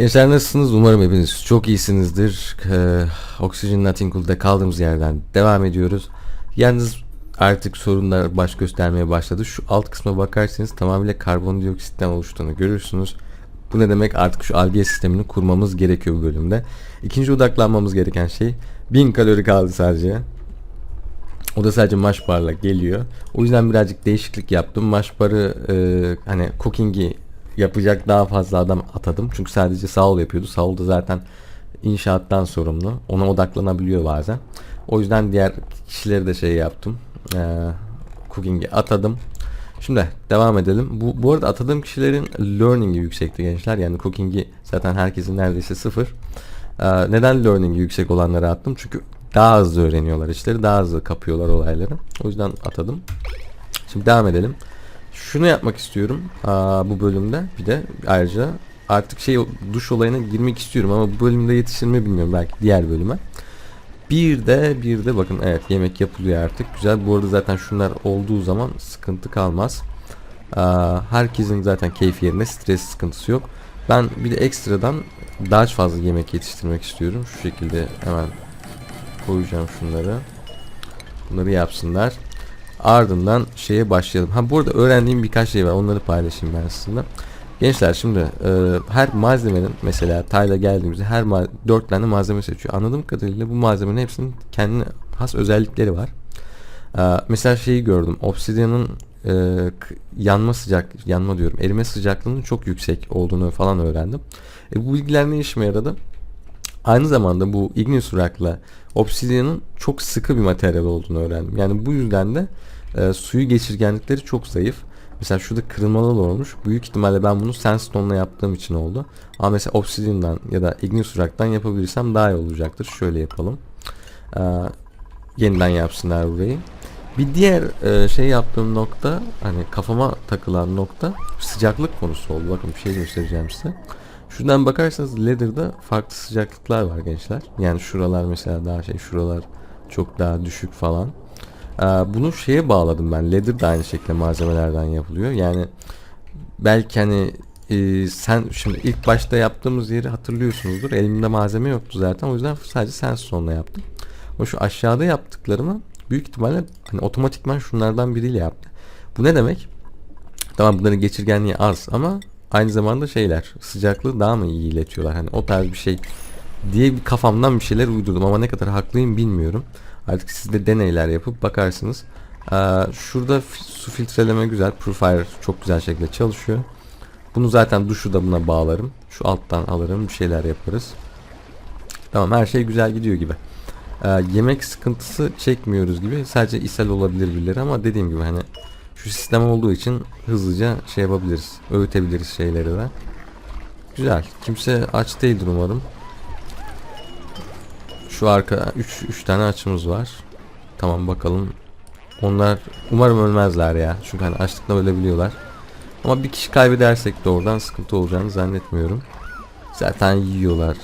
Gençler nasılsınız? Umarım hepiniz çok iyisinizdir. Ee, Oxygen Nothing Cool'da kaldığımız yerden devam ediyoruz. Yalnız artık sorunlar baş göstermeye başladı. Şu alt kısma bakarsanız tamamıyla karbondioksitten oluştuğunu görürsünüz. Bu ne demek? Artık şu algiye sistemini kurmamız gerekiyor bu bölümde. İkinci odaklanmamız gereken şey 1000 kalori kaldı sadece. O da sadece mash barla geliyor. O yüzden birazcık değişiklik yaptım. Mash barı e, hani cooking'i yapacak daha fazla adam atadım. Çünkü sadece Saul yapıyordu. Saul da zaten inşaattan sorumlu. Ona odaklanabiliyor bazen. O yüzden diğer kişileri de şey yaptım. E, cooking'i atadım. Şimdi devam edelim. Bu, bu arada atadığım kişilerin learning'i yüksekti gençler. Yani cooking'i zaten herkesin neredeyse sıfır. Ee, neden learning'i yüksek olanları attım? Çünkü daha hızlı öğreniyorlar işleri. Daha hızlı kapıyorlar olayları. O yüzden atadım. Şimdi devam edelim. Şunu yapmak istiyorum aa, bu bölümde. Bir de ayrıca artık şey duş olayına girmek istiyorum ama bu bölümde yetişir mi bilmiyorum. Belki diğer bölüme. Bir de bir de bakın evet yemek yapılıyor artık. Güzel. Bu arada zaten şunlar olduğu zaman sıkıntı kalmaz. Aa, herkesin zaten keyfi yerine stres sıkıntısı yok. Ben bir de ekstradan daha fazla yemek yetiştirmek istiyorum. Şu şekilde hemen koyacağım şunları. Bunları yapsınlar. Ardından şeye başlayalım. Ha bu arada öğrendiğim birkaç şey var. Onları paylaşayım ben sizinle. Gençler şimdi e, her malzemenin mesela Tayla geldiğimizde her ma- 4 tane malzeme seçiyor. Anladığım kadarıyla bu malzemenin hepsinin kendine has özellikleri var. E, mesela şeyi gördüm. Obsidian'ın e, yanma sıcak yanma diyorum. Erime sıcaklığının çok yüksek olduğunu falan öğrendim. E, bu bilgiler ne işime yaradı? Aynı zamanda bu Igneous Rock'la Obsidian'ın çok sıkı bir materyal olduğunu öğrendim. Yani bu yüzden de e, suyu geçirgenlikleri çok zayıf. Mesela şurada kırılmalar olmuş. Büyük ihtimalle ben bunu Sandstone'la yaptığım için oldu. Ama mesela Obsidian'dan ya da Igneous Rock'tan yapabilirsem daha iyi olacaktır. Şöyle yapalım. E, yeniden yapsınlar burayı. Bir diğer e, şey yaptığım nokta hani kafama takılan nokta sıcaklık konusu oldu. Bakın bir şey göstereceğim size. Şuradan bakarsanız Leather'da farklı sıcaklıklar var gençler. Yani şuralar mesela daha şey şuralar çok daha düşük falan. Ee, bunu şeye bağladım ben. Leather da aynı şekilde malzemelerden yapılıyor. Yani belki hani e, sen şimdi ilk başta yaptığımız yeri hatırlıyorsunuzdur. Elimde malzeme yoktu zaten. O yüzden sadece Sandstone'la yaptım. Ama şu aşağıda yaptıklarımı büyük ihtimalle hani otomatikman şunlardan biriyle yaptı. Bu ne demek? Tamam bunların geçirgenliği az ama aynı zamanda şeyler sıcaklığı daha mı iyi iletiyorlar hani o tarz bir şey diye bir kafamdan bir şeyler uydurdum ama ne kadar haklıyım bilmiyorum. Artık siz de deneyler yapıp bakarsınız. Ee, şurada su filtreleme güzel. Purifier çok güzel şekilde çalışıyor. Bunu zaten duşu da buna bağlarım. Şu alttan alırım bir şeyler yaparız. Tamam her şey güzel gidiyor gibi. Ee, yemek sıkıntısı çekmiyoruz gibi. Sadece ishal olabilir birileri ama dediğim gibi hani şu sistem olduğu için hızlıca şey yapabiliriz. Öğütebiliriz şeyleri de. Güzel. Kimse aç değildir umarım. Şu arka 3 3 tane açımız var. Tamam bakalım. Onlar umarım ölmezler ya. Çünkü hani açlıkla ölebiliyorlar. Ama bir kişi kaybedersek de oradan sıkıntı olacağını zannetmiyorum. Zaten yiyorlar.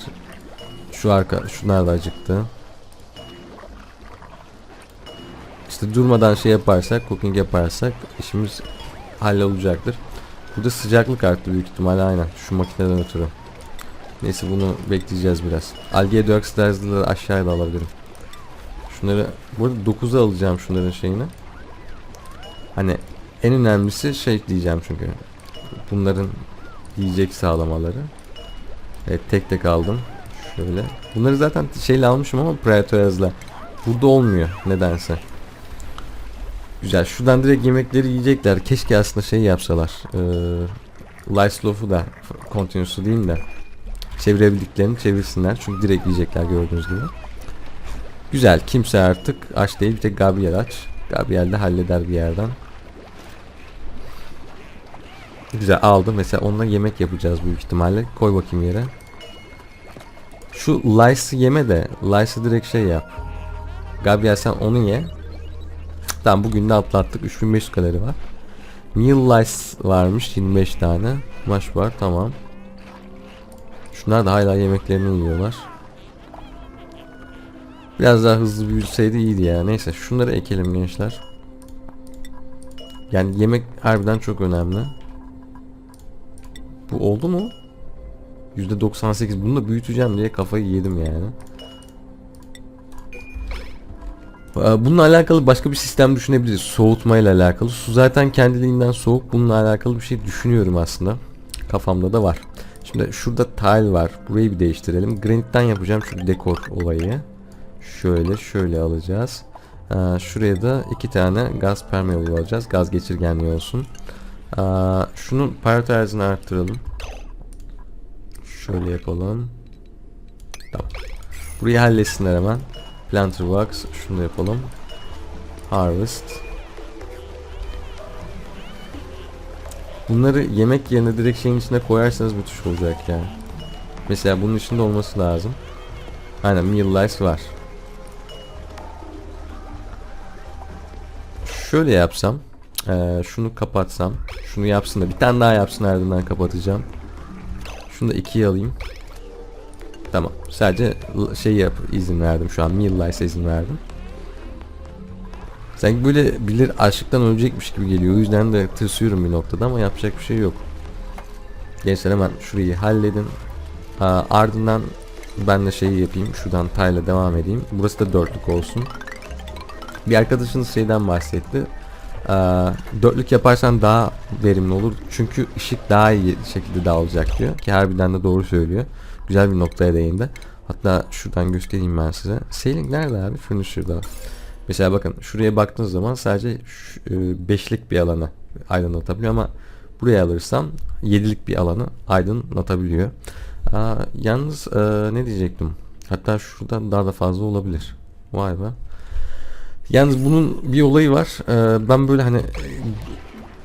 Şu arka şunlar da acıktı. İşte durmadan şey yaparsak, cooking yaparsak işimiz hallolacaktır. Burada sıcaklık arttı büyük ihtimalle aynen şu makineden ötürü. Neyse bunu bekleyeceğiz biraz. Algae dioxidizer'ları aşağıya da alabilirim. Şunları bu arada 9'a alacağım şunların şeyini. Hani en önemlisi şey diyeceğim çünkü. Bunların yiyecek sağlamaları. Evet tek tek aldım. Şöyle. Bunları zaten şeyle almışım ama Praetorias'la. Burada olmuyor nedense. Güzel. Şuradan direkt yemekleri yiyecekler. Keşke aslında şey yapsalar. Ee, Lyslof'u da Continuous'u değil de çevirebildiklerini çevirsinler. Çünkü direkt yiyecekler gördüğünüz gibi. Güzel. Kimse artık aç değil. Bir tek Gabriel aç. Gabriel de halleder bir yerden. Güzel aldı. Mesela onunla yemek yapacağız büyük ihtimalle. Koy bakayım yere. Şu Lyce'ı yeme de Lyce'ı direkt şey yap. Gabriel sen onu ye. Tamam bugün de atlattık. 3500 kalori var. Meal Lice varmış 25 tane. Maş var tamam. Şunlar da hala yemeklerini yiyorlar. Biraz daha hızlı büyüseydi iyiydi ya. Neyse şunları ekelim gençler. Yani yemek harbiden çok önemli. Bu oldu mu? %98 bunu da büyüteceğim diye kafayı yedim yani. Bununla alakalı başka bir sistem düşünebiliriz. Soğutma ile alakalı. Su zaten kendiliğinden soğuk. Bununla alakalı bir şey düşünüyorum aslında. Kafamda da var. Şimdi şurada tile var. Burayı bir değiştirelim. Granite'den yapacağım şu dekor olayı. Şöyle şöyle alacağız. Ee, şuraya da iki tane gaz permeable alacağız. Gaz geçirgenliği olsun. Ee, şunun paratorizini arttıralım. Şöyle yapalım. Tamam. Burayı halletsinler hemen. Planter box. Şunu yapalım. Harvest. Bunları yemek yerine direkt şeyin içine koyarsanız müthiş olacak yani. Mesela bunun içinde olması lazım. Aynen meal rice var. Şöyle yapsam. eee, şunu kapatsam. Şunu yapsın da bir tane daha yapsın ardından kapatacağım. Şunu da ikiye alayım. Tamam. Sadece şey yap izin verdim şu an. Meal rice'e izin verdim. Sanki böyle bilir açlıktan ölecekmiş gibi geliyor. O yüzden de tırsıyorum bir noktada ama yapacak bir şey yok. Gençler hemen şurayı halledin. Aa, ardından ben de şeyi yapayım. Şuradan tayla devam edeyim. Burası da dörtlük olsun. Bir arkadaşınız şeyden bahsetti. Aa, dörtlük yaparsan daha verimli olur. Çünkü ışık daha iyi şekilde dağılacak diyor. Ki harbiden de doğru söylüyor. Güzel bir noktaya değindi. Hatta şuradan göstereyim ben size. Sailing nerede abi? Furniture'da. Mesela bakın şuraya baktığınız zaman sadece şu, e, beşlik bir alanı aydınlatabiliyor ama buraya alırsam yedilik bir alanı aydınlatabiliyor. Aa, yalnız e, ne diyecektim? Hatta şuradan daha da fazla olabilir. Vay be. Yalnız bunun bir olayı var. Ee, ben böyle hani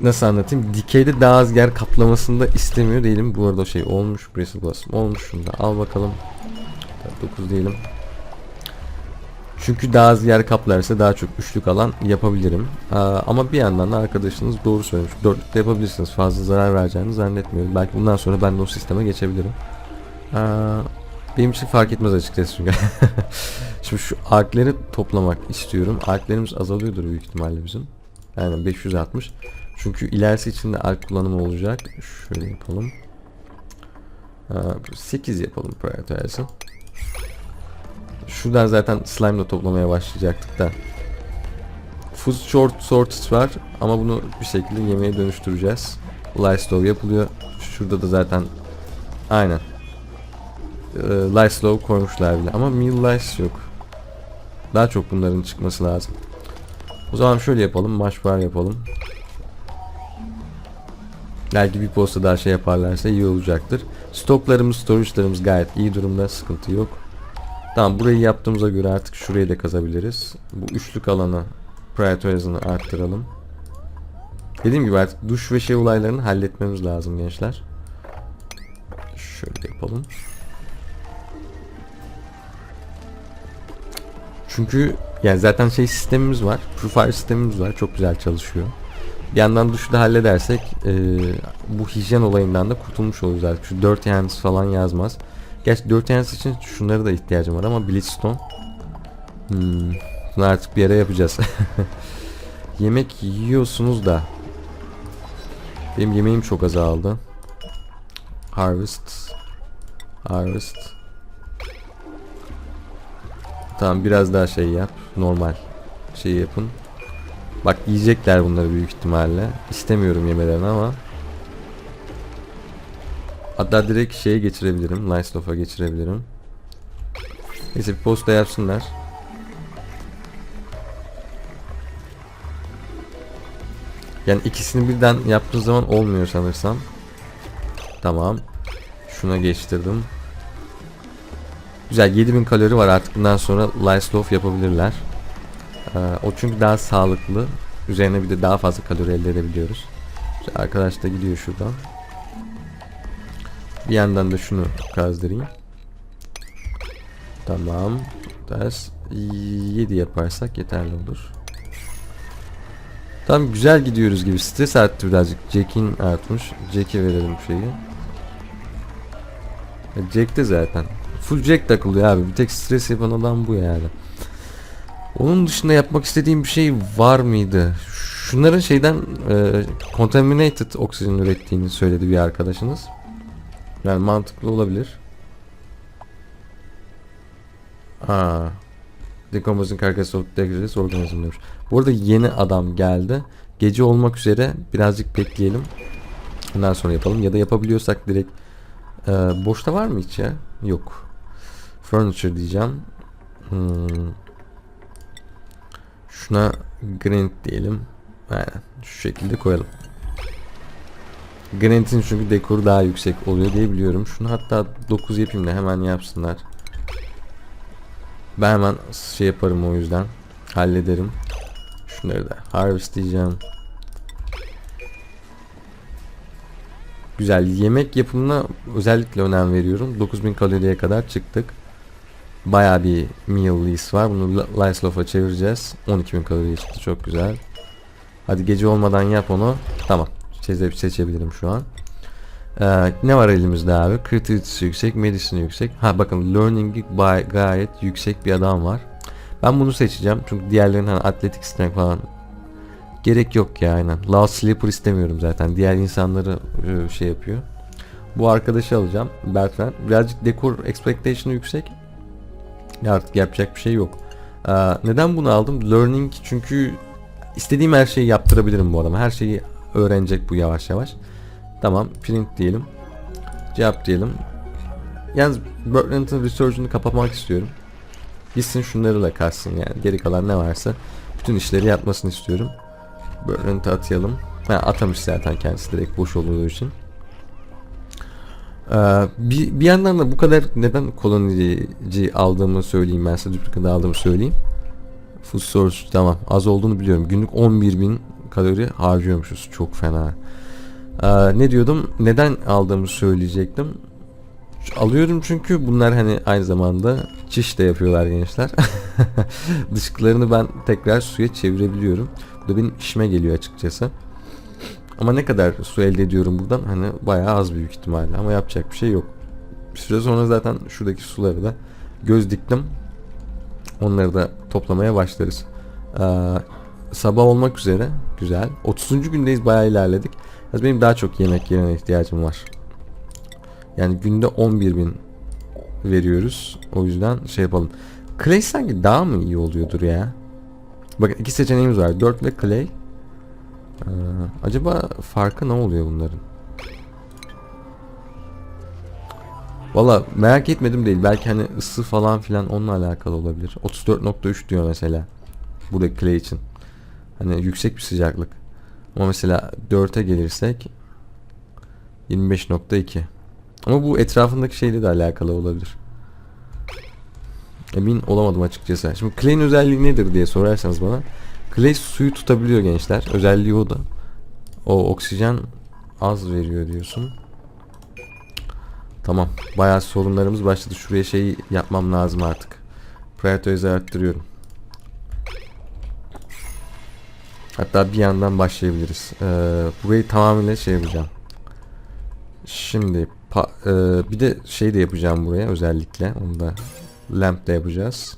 nasıl anlatayım? Dikeyde daha az yer kaplamasını da istemiyor değilim. Bu arada şey olmuş. Bristle Blossom olmuş. Şunu da al bakalım. 9 diyelim. Çünkü daha az yer kaplarsa daha çok üçlük alan yapabilirim. Aa, ama bir yandan da arkadaşınız doğru söylemiş. Dörtlükte yapabilirsiniz. Fazla zarar vereceğini zannetmiyorum. Belki bundan sonra ben de o sisteme geçebilirim. Aa, benim için fark etmez açıkçası çünkü. Şimdi şu arkleri toplamak istiyorum. Arklerimiz azalıyordur büyük ihtimalle bizim. Yani 560. Çünkü ilerisi için de ark kullanımı olacak. Şöyle yapalım. Aa, 8 yapalım prioritize'ı. Şuradan zaten slime da toplamaya başlayacaktık da. Food short sorted var ama bunu bir şekilde yemeğe dönüştüreceğiz. Lyslow yapılıyor. Şurada da zaten aynen. Ee, Lyslow koymuşlar bile ama meal lice yok. Daha çok bunların çıkması lazım. O zaman şöyle yapalım. Maç bar yapalım. Belki bir posta daha şey yaparlarsa iyi olacaktır. Stoklarımız, storage'larımız gayet iyi durumda. Sıkıntı yok. Tamam burayı yaptığımıza göre artık şurayı da kazabiliriz. Bu üçlük alanı prioritize'ını arttıralım. Dediğim gibi artık duş ve şey olaylarını halletmemiz lazım gençler. Şöyle yapalım. Çünkü yani zaten şey sistemimiz var. Purifier sistemimiz var. Çok güzel çalışıyor. Bir yandan duşu da halledersek e, bu hijyen olayından da kurtulmuş oluruz artık. Şu 4 hands falan yazmaz. Gerçi 4 hands için şunlara da ihtiyacım var ama Blitzstone. Hmm, bunu artık bir yere yapacağız. Yemek yiyorsunuz da. Benim yemeğim çok azaldı. Harvest. Harvest. Tamam biraz daha şey yap. Normal şey yapın. Bak yiyecekler bunları büyük ihtimalle. İstemiyorum yemelerini ama. Hatta direkt şeye geçirebilirim. Nice Loaf'a geçirebilirim. Neyse bir posta yapsınlar. Yani ikisini birden yaptığı zaman olmuyor sanırsam. Tamam. Şuna geçtirdim. Güzel 7000 kalori var artık bundan sonra Loaf yapabilirler. Ee, o çünkü daha sağlıklı. Üzerine bir de daha fazla kalori elde edebiliyoruz. Arkadaş da gidiyor şuradan. Bir yandan da şunu kazdırayım. Tamam. Ders 7 yaparsak yeterli olur. Tam güzel gidiyoruz gibi. Stres arttı birazcık. Jack'in artmış. Jack'e verelim şeyi. Ya Jack de zaten. Full Jack takılıyor abi. Bir tek stres yapan adam bu yani. Onun dışında yapmak istediğim bir şey var mıydı? Şunların şeyden e, contaminated oksijen ürettiğini söyledi bir arkadaşınız. Yani mantıklı olabilir. Aa. Decomposing carcass of dangerous organism demiş. Bu arada yeni adam geldi. Gece olmak üzere birazcık bekleyelim. Ondan sonra yapalım. Ya da yapabiliyorsak direkt ee, boşta var mı hiç ya? Yok. Furniture diyeceğim. Hmm. Şuna granite diyelim. Aynen. Şu şekilde koyalım. Granite'in çünkü dekoru daha yüksek oluyor diye biliyorum. Şunu hatta 9 yapayım da hemen yapsınlar. Ben hemen şey yaparım o yüzden. Hallederim. Şunları da harvest diyeceğim. Güzel. Yemek yapımına özellikle önem veriyorum. 9000 kaloriye kadar çıktık. Baya bir meal list var. Bunu Lyslof'a çevireceğiz. 12000 kaloriye çıktı. Çok güzel. Hadi gece olmadan yap onu. Tamam. Seçe seçebilirim şu an. Ee, ne var elimizde abi? Creativity'si yüksek, medicine yüksek. Ha bakın learning'i gayet yüksek bir adam var. Ben bunu seçeceğim. Çünkü diğerlerinin hani atletik strength falan gerek yok ya aynen. Loud Sleeper istemiyorum zaten. Diğer insanları e, şey yapıyor. Bu arkadaşı alacağım. Bertrand. Birazcık dekor expectation'ı yüksek. Artık yapacak bir şey yok. Ee, neden bunu aldım? Learning çünkü istediğim her şeyi yaptırabilirim bu adama. Her şeyi öğrenecek bu yavaş yavaş. Tamam print diyelim. Cevap diyelim. Yalnız Bertrand'ın research'ını kapamak istiyorum. Gitsin şunları da kaçsın yani. Geri kalan ne varsa bütün işleri yapmasını istiyorum. Bertrand'ı atayalım. Ha, atamış zaten kendisi direkt boş olduğu için. Ee, bir, bir yandan da bu kadar neden kolonici aldığımı söyleyeyim ben size duplicate aldığımı söyleyeyim. Food source tamam az olduğunu biliyorum. Günlük 11.000 kalori harcıyormuşuz. Çok fena. Ee, ne diyordum? Neden aldığımı söyleyecektim. Alıyorum çünkü bunlar hani aynı zamanda çiş de yapıyorlar gençler. Dışkılarını ben tekrar suya çevirebiliyorum. Bu da benim işime geliyor açıkçası. Ama ne kadar su elde ediyorum buradan hani bayağı az büyük ihtimalle ama yapacak bir şey yok. Bir süre sonra zaten şuradaki suları da göz diktim. Onları da toplamaya başlarız. Ee, sabah olmak üzere güzel. 30. gündeyiz bayağı ilerledik. Yalnız benim daha çok yemek yerine ihtiyacım var. Yani günde 11 bin veriyoruz. O yüzden şey yapalım. Clay sanki daha mı iyi oluyordur ya? Bakın iki seçeneğimiz var. 4 ve Clay. Ee, acaba farkı ne oluyor bunların? Valla merak etmedim değil. Belki hani ısı falan filan onunla alakalı olabilir. 34.3 diyor mesela. Burada clay için. Hani yüksek bir sıcaklık. Ama mesela 4'e gelirsek 25.2. Ama bu etrafındaki şeyle de alakalı olabilir. Emin olamadım açıkçası. Şimdi clay'in özelliği nedir diye sorarsanız bana. Clay suyu tutabiliyor gençler. Özelliği o da. O oksijen az veriyor diyorsun. Tamam. Bayağı sorunlarımız başladı. Şuraya şey yapmam lazım artık. Prioritize arttırıyorum. Hatta bir yandan başlayabiliriz. Ee, burayı tamamıyla şey yapacağım. Şimdi e, bir de şey de yapacağım buraya özellikle. Onu da lamp de yapacağız.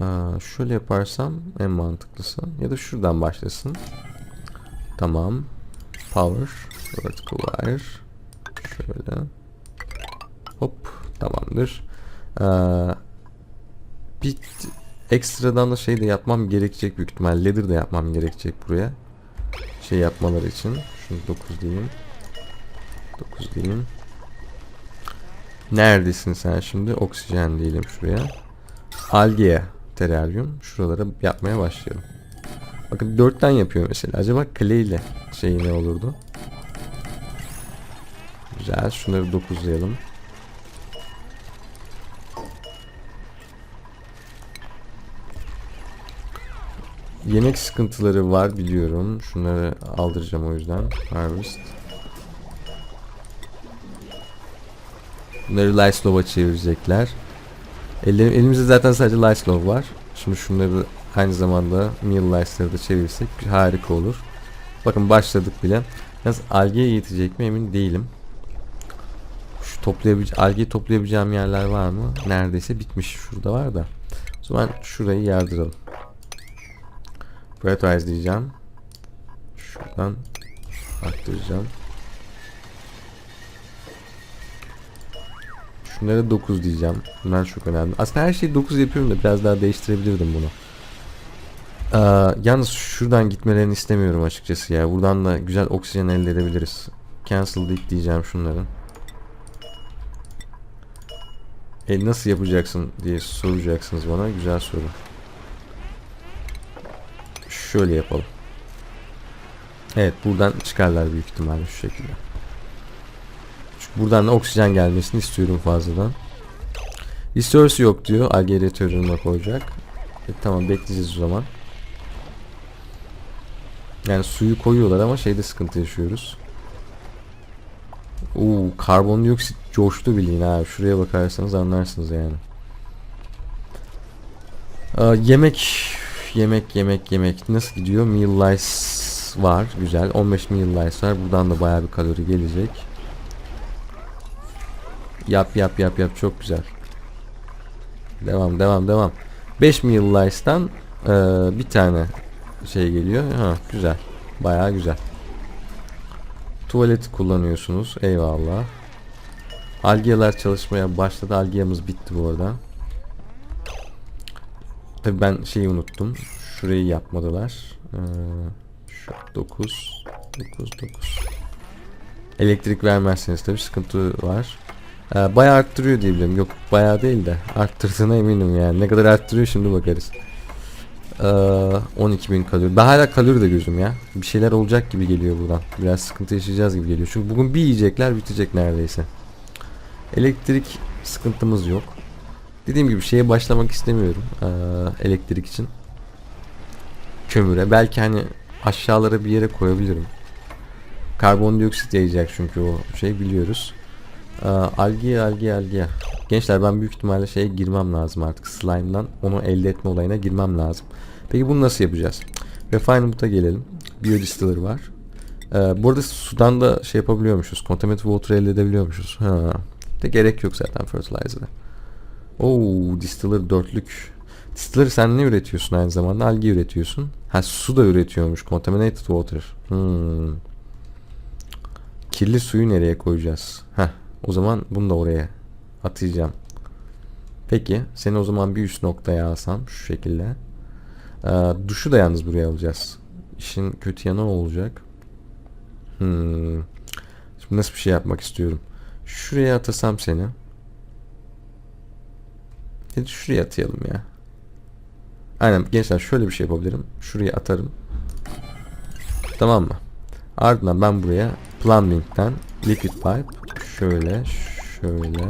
Aa, şöyle yaparsam en mantıklısı. Ya da şuradan başlasın. Tamam. Power. Vertical wire. Şöyle. Hop. Tamamdır. Ee, bir ekstradan da şey de yapmam gerekecek büyük ihtimal. Ladder de yapmam gerekecek buraya. Şey yapmaları için. Şunu 9 diyeyim. 9 diyeyim. Neredesin sen şimdi? Oksijen diyelim şuraya. Algea teraryum. Şuralara yapmaya başlayalım. Bakın 4'ten yapıyor mesela. Acaba clay ile şey ne olurdu? Güzel. Şunları 9'layalım. Yemek sıkıntıları var biliyorum. Şunları aldıracağım o yüzden. Harvest. Bunları Lyslow'a çevirecekler. Elim, elimizde zaten sadece Lyslow var. Şimdi şunları aynı zamanda Meal Lys'ları da çevirsek harika olur. Bakın başladık bile. Yalnız algeye yetecek mi emin değilim. Şu toplayabileceğim, algeyi toplayabileceğim yerler var mı? Neredeyse bitmiş. Şurada var da. O zaman şurayı yardıralım. Prioritize diyeceğim. Şuradan arttıracağım. Şunlara 9 diyeceğim. Bunlar çok önemli. Aslında her şeyi 9 yapıyorum da biraz daha değiştirebilirdim bunu. Ee, yalnız şuradan gitmelerini istemiyorum açıkçası ya. Buradan da güzel oksijen elde edebiliriz. Cancel dik diyeceğim şunların. E nasıl yapacaksın diye soracaksınız bana. Güzel soru. Şöyle yapalım. Evet buradan çıkarlar büyük ihtimalle şu şekilde. Buradan da oksijen gelmesini istiyorum fazladan. Resource yok diyor. Algeria koyacak. E, tamam bekleyeceğiz o zaman. Yani suyu koyuyorlar ama şeyde sıkıntı yaşıyoruz. Uuu karbondioksit coştu bildiğin ha. Şuraya bakarsanız anlarsınız yani. Aa, yemek yemek yemek yemek nasıl gidiyor? Meal lice var güzel. 15 meal lice var. Buradan da bayağı bir kalori gelecek. Yap yap yap yap çok güzel. Devam devam devam. 5 meal lice'dan e, bir tane şey geliyor. Ha güzel. Bayağı güzel. Tuvalet kullanıyorsunuz. Eyvallah. Algiyalar çalışmaya başladı. Algiyamız bitti bu arada. Tabi ben şeyi unuttum. Şurayı yapmadılar. Ee, şu 9 9 9 Elektrik vermezseniz tabi sıkıntı var. Ee, bayağı arttırıyor diye biliyorum. Yok bayağı değil de arttırdığına eminim yani. Ne kadar arttırıyor şimdi bakarız. Ee, 12.000 kalori. Ben hala kalori de gözüm ya. Bir şeyler olacak gibi geliyor buradan. Biraz sıkıntı yaşayacağız gibi geliyor. Çünkü bugün bir yiyecekler bitecek neredeyse. Elektrik sıkıntımız yok. Dediğim gibi şeye başlamak istemiyorum. Ee, elektrik için. Kömüre. Belki hani aşağılara bir yere koyabilirim. Karbondioksit yayacak çünkü o şey biliyoruz. Ee, algi algi algi. Gençler ben büyük ihtimalle şeye girmem lazım artık slime'dan onu elde etme olayına girmem lazım. Peki bunu nasıl yapacağız? Refinement'a gelelim. Biodistiller var. Ee, bu sudan da şey yapabiliyormuşuz. Contaminated water elde edebiliyormuşuz. Ha. De gerek yok zaten fertilizer'a. Oo, distiller dörtlük. Distiller sen ne üretiyorsun aynı zamanda? Algi üretiyorsun. Ha su da üretiyormuş. Contaminated water. Hmm. Kirli suyu nereye koyacağız? Heh, o zaman bunu da oraya atacağım. Peki seni o zaman bir üst noktaya alsam şu şekilde. Ee, duşu da yalnız buraya alacağız. İşin kötü yanı olacak. Hmm. Şimdi nasıl bir şey yapmak istiyorum? Şuraya atasam seni. Hadi şuraya atayalım ya. Aynen gençler şöyle bir şey yapabilirim. Şuraya atarım. Tamam mı? Ardından ben buraya plumbing'den liquid pipe şöyle şöyle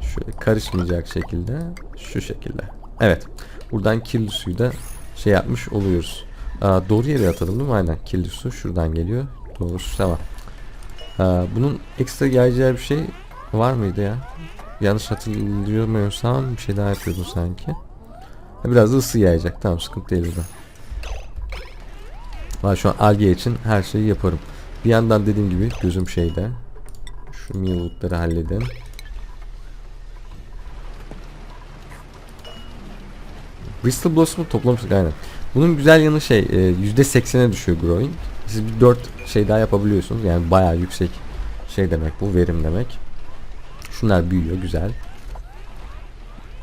şöyle karışmayacak şekilde şu şekilde. Evet. Buradan kirli suyu da şey yapmış oluyoruz. Aa, doğru yere atalım değil mi? Aynen. Kirli su şuradan geliyor. Doğrusu tamam. Aa, bunun ekstra yayacağı bir şey var mıydı ya? Yanlış hatırlamıyorsam bir şey daha yapıyordun sanki. Biraz da ısı yayacak. Tamam sıkıntı değil burada. Valla şu an alge için her şeyi yaparım. Bir yandan dediğim gibi gözüm şeyde. Şu millwoodları halledin. Bristol Blossom'u toplamıştık aynen. Bunun güzel yanı şey e, %80'e düşüyor growing. Siz bir 4 şey daha yapabiliyorsunuz. Yani bayağı yüksek şey demek bu verim demek. Şunlar büyüyor güzel.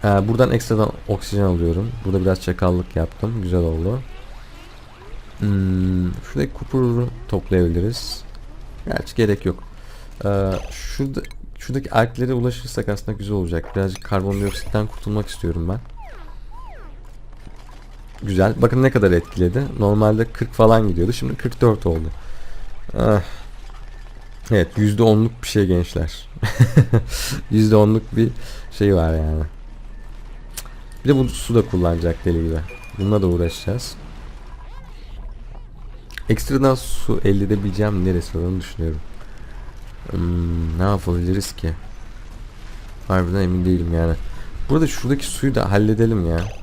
Ee, buradan ekstradan oksijen alıyorum. Burada biraz çakallık yaptım. Güzel oldu. Hmm, şuradaki kupuru toplayabiliriz. Gerçi gerek yok. Ee, şurada şuradaki alglere ulaşırsak aslında güzel olacak. Birazcık karbondioksitten kurtulmak istiyorum ben. Güzel. Bakın ne kadar etkiledi. Normalde 40 falan gidiyordu. Şimdi 44 oldu. Ah. Evet %10'luk bir şey gençler. %10'luk bir şey var yani. Bir de bu su da kullanacak deli gibi. Bununla da uğraşacağız. Ekstradan su elde edebileceğim neresi onu düşünüyorum. Hmm, ne yapabiliriz ki? Harbiden emin değilim yani. Burada şuradaki suyu da halledelim ya.